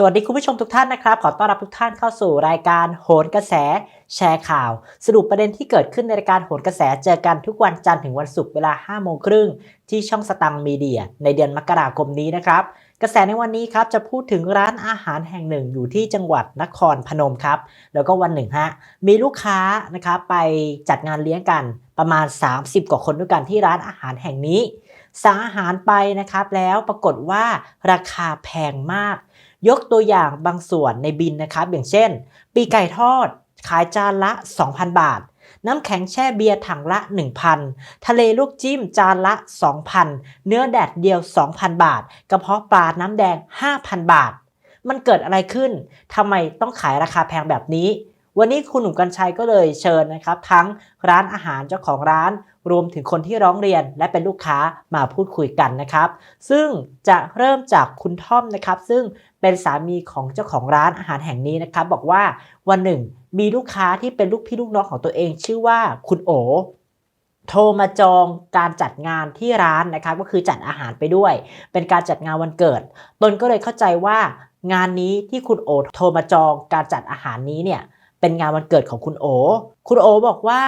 สวัสดีคุณผู้ชมทุกท่านนะครับ ขอต้อนรับทุกท่านเข้าสู่รายการโหนกระแสแชร์ข่าว สรุปประเด็นที่เกิดขึ้นในรายการโหนกระแสเจอกันทุกวันจันทร์ถึงวันศุกร์เวลา5โมงครึ่งที่ช่องสตังมีเดีย ในเดือนมกราคมนี้นะครับ กระแสในวันนี้ครับจะพูดถึงร้านอาหารแห่งหนึ่งอยู่ที่จังหวัดนครพนมครับ แล้วก็วันหนึ่งฮะมีลูกค้านะครับไปจัดงานเลี้ยงกันประมาณ 30 กว่าคนด้วยกันที่ร้านอาหารแห่งนี้สั่งอาหารไปนะครับแล้วปรากฏว่าราคาแพงมาก ยกตัวอย่างบางส่วนในบินนะครับ อย่างเช่น ปีไก่ทอด ขายจานละ 2,000 บาท น้ำแข็งแช่เบียร์ถังละ 1,000 ทะเลลูกจิ้มจานละ 2,000 เนื้อแดดเดียว 2,000 บาท กระเพาะปลาน้ำแดง 5,000 บาท มันเกิดอะไรขึ้นทำไมต้องขายราคาแพงแบบนี้ วันนี้คุณหนุ่มกัญชัยก็เลยเชิญนะครับ ทั้งร้านอาหารเจ้าของร้าน รวมถึงคนที่ร้องเรียนและเป็นลูกค้ามาพูดคุยกันนะครับ ซึ่งจะเริ่มจากคุณท่อมนะครับ ซึ่งเป็นสามีของเจ้าของร้านอาหารแห่งนี้นะครับ บอกว่าวันหนึ่งมีลูกค้าที่เป็นลูกพี่ลูกน้องของตัวเอง ชื่อว่าคุณโอโทรมาจองการจัดงานที่ร้านนะครับก็คือจัดอาหารไปด้วย เป็นการจัดงานวันเกิด ตนก็เลยเข้าใจว่างานนี้ที่คุณโอโทรมาจองการจัดอาหารนี้เนี่ย เป็นงานวันเกิดของคุณโอ คุณโอบอกว่า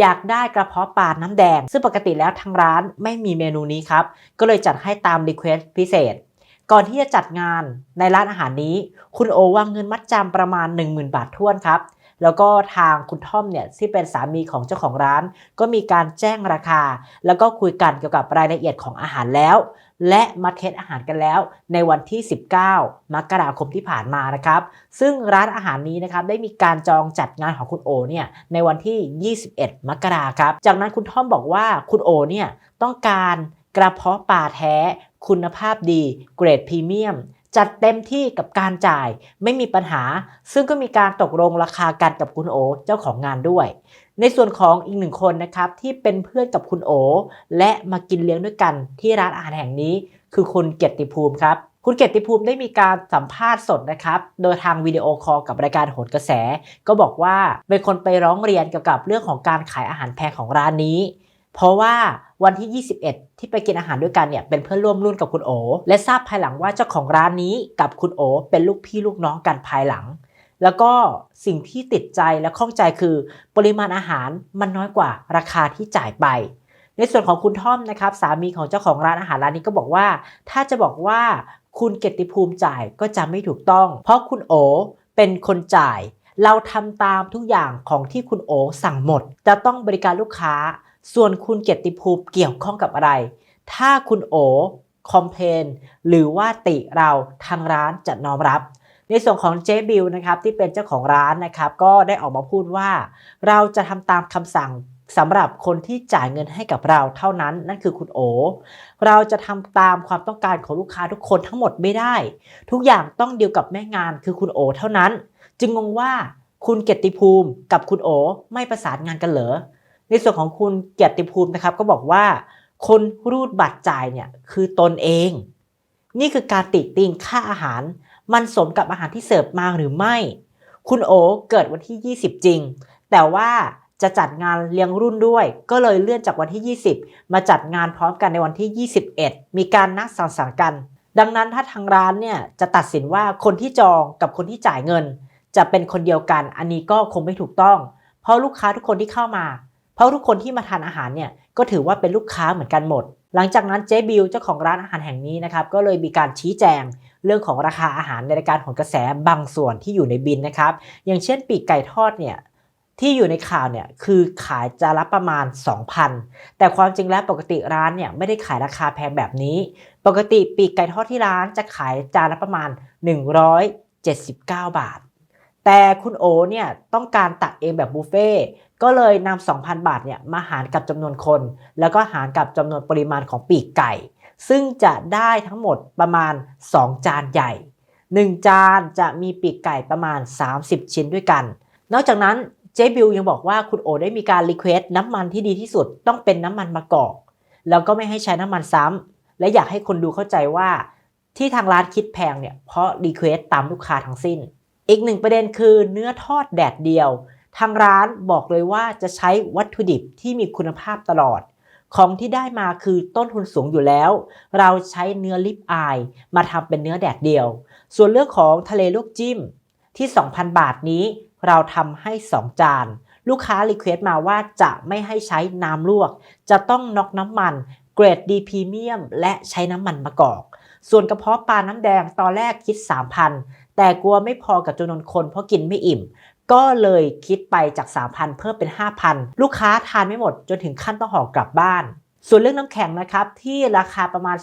อยากได้กระเพาะปลาน้ำแดง ซึ่งปกติแล้วทางร้านไม่มีเมนูนี้ครับ ก็เลยจัดให้ตามรีเควสพิเศษ ก่อนที่จะจัดงานในร้านอาหารนี้ คุณโอวางเงินมัดจำประมาณ 10,000 บาทท้วนครับ แล้วก็ทางคุณท่อมเนี่ยที่เป็นสามีของเจ้าของร้าน ก็มีการแจ้งราคา แล้วก็คุยกันเกี่ยวกับรายละเอียดของอาหารแล้ว และมาเทสอาหารกันแล้ว ในวันที่ 19 มกราคมที่ผ่านมานะครับ ซึ่งร้านอาหารนี้นะครับได้มีการจองจัดงานของคุณโอเนี่ยในวันที่ 21 มกราครับ จากนั้นคุณท่อมบอกว่าคุณโอเนี่ยต้องการกระเพาะปลาแท้ คุณภาพดี เกรดพรีเมียม จัดเต็มที่กับการจ่าย ไม่มีปัญหา ซึ่งก็มีการตกลงราคากันกับคุณโอเจ้าของงานด้วย ในส่วนของอีกหนึ่งคนนะครับที่เป็นเพื่อนกับคุณโอ และมากินเลี้ยงด้วยกันที่ร้านอาหารแห่งนี้คือคุณเกียรติภูมิครับคุณเกียรติภูมิได้มีการสัมภาษณ์สดนะครับ โดยทางวิดีโอคอลกับรายการโหนกระแส ก็บอกว่าเป็นคนไปร้องเรียนเกี่ยวกับเรื่องของการขายอาหารแพงของร้านนี้ เพราะว่าวันที่ 21 ที่ไปกินอาหารด้วยกันเนี่ยเป็นเพื่อนร่วมรุ่นกับคุณโอ และทราบภายหลังว่าเจ้าของร้านนี้กับคุณโอ เป็นลูกพี่ลูกน้องกันภายหลัง แล้วก็สิ่งที่ติดใจและข้องใจคือ ปริมาณอาหารมันน้อยกว่าราคาที่จ่ายไป ในส่วนของคุณท่อมนะครับ สามีของเจ้าของร้านอาหารร้านนี้ก็บอกว่า ถ้าจะบอกว่าคุณเกติภูมิจ่ายก็จะไม่ถูกต้อง เพราะคุณโอเป็นคนจ่าย เราทำตามทุกอย่างของที่คุณโอสั่งหมด จะต้องบริการลูกค้า ส่วนคุณเกียรติภูมิเกี่ยวข้องกับอะไร ถ้าคุณโอคอมเพนหรือว่าติเราทางร้านจะน้อมรับ ในส่วนของเจบิลนะครับที่เป็นเจ้าของร้านนะครับ ก็ได้ออกมาพูดว่า เราจะทำตามคำสั่งสำหรับคนที่จ่ายเงินให้กับเราเท่านั้นนั่นคือคุณโอ เราจะทำตามความต้องการของลูกค้าทุกคนทั้งหมดไม่ได้ ทุกอย่างต้องเดียวกับแม่งานคือคุณโอ เท่านั้น จึงงงว่าคุณเกติภูมิกับคุณโอ ไม่ประสานงานกันเหรอ ในส่วนของคุณเกียรติภูมินะครับ ก็บอกว่าคนรูดบัตรจ่ายเนี่ยคือตนเอง นี่คือการติติงค่าอาหาร มันสมกับอาหารที่เสิร์ฟมาหรือไม่ คุณโอเกิดวันที่ 20 จริง แต่ว่าจะจัดงานเลี้ยงรุ่นด้วย ก็เลยเลื่อนจากวันที่ 20 มาจัดงานพร้อมกันในวันที่ 21 มีการนัดสังสรรค์กัน ดังนั้นถ้าทางร้านเนี่ยจะตัดสินว่าคนที่จองกับคนที่จ่ายเงิน จะเป็นคนเดียวกัน อันนี้ก็คงไม่ถูกต้อง เพราะลูกค้าทุกคนที่เข้ามา เพราะทุกคนที่มาทานอาหารเนี่ยก็ถือว่าเป็นลูกค้าเหมือนกันหมด หลังจากนั้นเจ๊บิวเจ้าของร้านอาหารแห่งนี้นะครับก็เลยมีการชี้แจงเรื่องของราคาอาหารในรายการผลกระแสบางส่วนที่อยู่ในบินนะครับ อย่างเช่นปีกไก่ทอดเนี่ยที่อยู่ในข่าวเนี่ยคือขายจานละประมาณ 2,000 แต่ความจริงแล้วปกติร้านเนี่ยไม่ได้ขายราคาแพงแบบนี้ ปกติปีกไก่ทอดที่ร้านจะขายจานละประมาณ 179 บาท แต่คุณโอเนี่ยต้องการตักเองแบบบุฟเฟ่ ก็เลยนำ2,000 บาทเนี่ยมาหารกับจำนวนคน แล้วก็หารกับจำนวนปริมาณของปีกไก่ ซึ่งจะได้ทั้งหมดประมาณ 2 จานใหญ่ 1 จานจะมีปีกไก่ประมาณ 30 ชิ้นด้วยกัน นอกจากนั้นเจ๊บิวยังบอกว่าคุณโอได้มีการรีเควสต์น้ำมันที่ดีที่สุดต้องเป็นน้ำมันมะกอก แล้วก็ไม่ให้ใช้น้ำมันซ้ำและอยากให้คนดูเข้าใจว่า ที่ทางร้านคิดแพงเนี่ยเพราะรีเควสตามลูกค้าทั้งสิ้น อีกหนึ่งประเด็นคือเนื้อทอดแดดเดียว ทางร้านบอกเลยว่าจะใช้วัตถุดิบที่มีคุณภาพตลอด ของที่ได้มาคือต้นทุนสูงอยู่แล้ว เราใช้เนื้อลิปอายมาทำเป็นเนื้อแดดเดียว ส่วนเรื่องของทะเลลวกจิ้มที่ 2,000 บาทนี้เราทำให้ 2 จาน ลูกค้ารีเควสต์มาว่าจะไม่ให้ใช้น้ำลวก จะต้องน็อกน้ำมัน เกรดดีพรีเมียม และใช้น้ำมันมะกอก ส่วนกระเพาะปลาน้ำแดงตอนแรกคิด 3,000แต่กลัวไม่พอกับจำนวนคนเพราะกินไม่อิ่ม ก็เลยคิดไปจาก 3,000 เพิ่มเป็น 5,000 ลูกค้าทานไม่หมดจนถึงขั้นต้องห่อกลับบ้าน ส่วนเรื่องน้ำแข็งนะครับที่ราคาประมาณ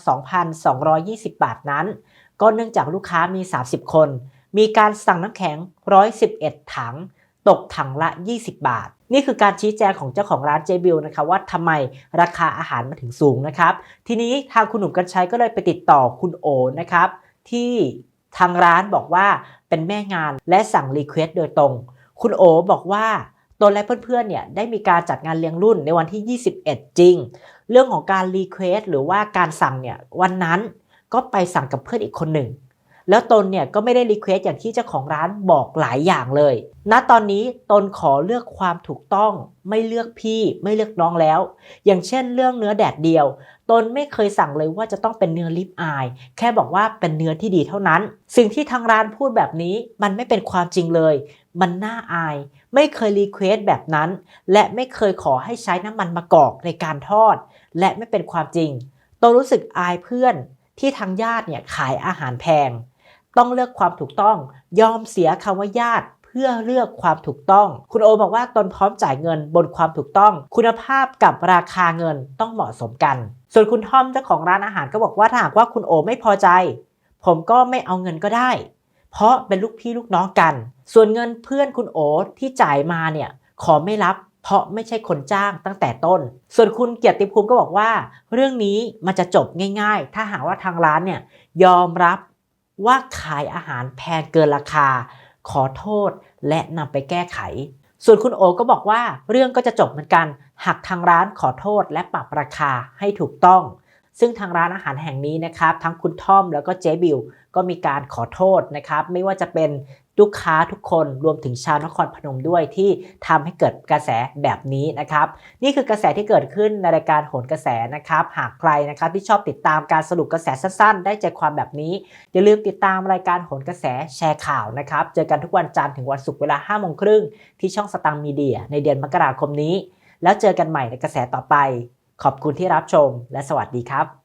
2,220 บาทนั้น ก็เนื่องจากลูกค้ามี 30 คน มีการสั่งน้ำแข็ง 111 ถัง ตกถังละ 20 บาท นี่คือการชี้แจงของเจ้าของร้านเจบิลนะคะว่าทำไมราคาอาหารมาถึงสูงนะครับ ทีนี้ทางคุณหนุ่มกัญชัยก็เลยไปติดต่อคุณโอนะครับที่ ทางร้านบอกว่าเป็นแม่งานและสั่งรีเควสต์โดยตรง คุณโอบอกว่าตนและเพื่อนๆเนี่ยได้มีการจัดงานเลี้ยงรุ่นในวันที่ 21 จริง เรื่องของการรีเควสต์หรือว่าการสั่งเนี่ยวันนั้นก็ไปสั่งกับเพื่อนอีกคนหนึ่ง แล้วตนเนี่ยก็ไม่ได้รีเควส์อย่างที่เจ้าของร้านบอกหลายอย่างเลย ณ ตอนนี้ตนขอเลือกความถูกต้อง ไม่เลือกพี่ไม่เลือกน้องแล้ว อย่างเช่นเรื่องเนื้อแดดเดียว ตนไม่เคยสั่งเลยว่าจะต้องเป็นเนื้อลิปอาย แค่บอกว่าเป็นเนื้อที่ดีเท่านั้น สิ่งที่ทางร้านพูดแบบนี้มันไม่เป็นความจริงเลย มันน่าอาย ไม่เคยรีเควส์แบบนั้น และไม่เคยขอให้ใช้น้ำมันมะกอกในการทอด และไม่เป็นความจริงตนรู้สึกอายเพื่อนที่ทางญาติเนี่ยขายอาหารแพง ต้องเลือกความถูกต้อง ยอมเสียคำว่าญาติเพื่อเลือกความถูกต้อง คุณโอบอกว่าตนพร้อมจ่ายเงินบนความถูกต้อง คุณภาพกับราคาเงินต้องเหมาะสมกัน ส่วนคุณทอมเจ้าของร้านอาหารก็บอกว่าถ้าหากว่าคุณโอไม่พอใจ ผมก็ไม่เอาเงินก็ได้ เพราะเป็นลูกพี่ลูกน้องกัน ส่วนเงินเพื่อนคุณโอที่จ่ายมาเนี่ยขอไม่รับ เพราะไม่ใช่คนจ้างตั้งแต่ต้น ส่วนคุณเกียรติภูมิก็บอกว่า เรื่องนี้มันจะจบง่าย ๆ ถ้าหากว่าทางร้านเนี่ยยอมรับ ว่าขายอาหารแพงเกินราคา ขอโทษและนำไปแก้ไข ส่วนคุณโอก็บอกว่าเรื่องก็จะจบเหมือนกัน หากทางร้านขอโทษและปรับราคาให้ถูกต้อง ซึ่งทางร้านอาหารแห่งนี้นะครับ ทั้งคุณทอมแล้วก็เจ๊บิวก็มีการขอโทษนะครับ ไม่ว่าจะเป็น ลูกค้าทุกคนรวมถึงชาวนครพนมด้วยที่ทำให้เกิดกระแสแบบนี้นะครับ นี่คือกระแสที่เกิดขึ้นในรายการโหนกระแสนะครับ หากใครนะครับที่ชอบติดตามการสรุปกระแสสั้นๆ ได้ใจความแบบนี้ อย่าลืมติดตามรายการโหนกระแสแชร์ข่าวนะครับ เจอกันทุกวันจันทร์ถึงวันศุกร์เวลา5โมงครึ่งที่ช่องสตังมีเดีย ในเดือนมกราคมนี้ แล้วเจอกันใหม่ในกระแสต่อไป ขอบคุณที่รับชม และสวัสดีครับ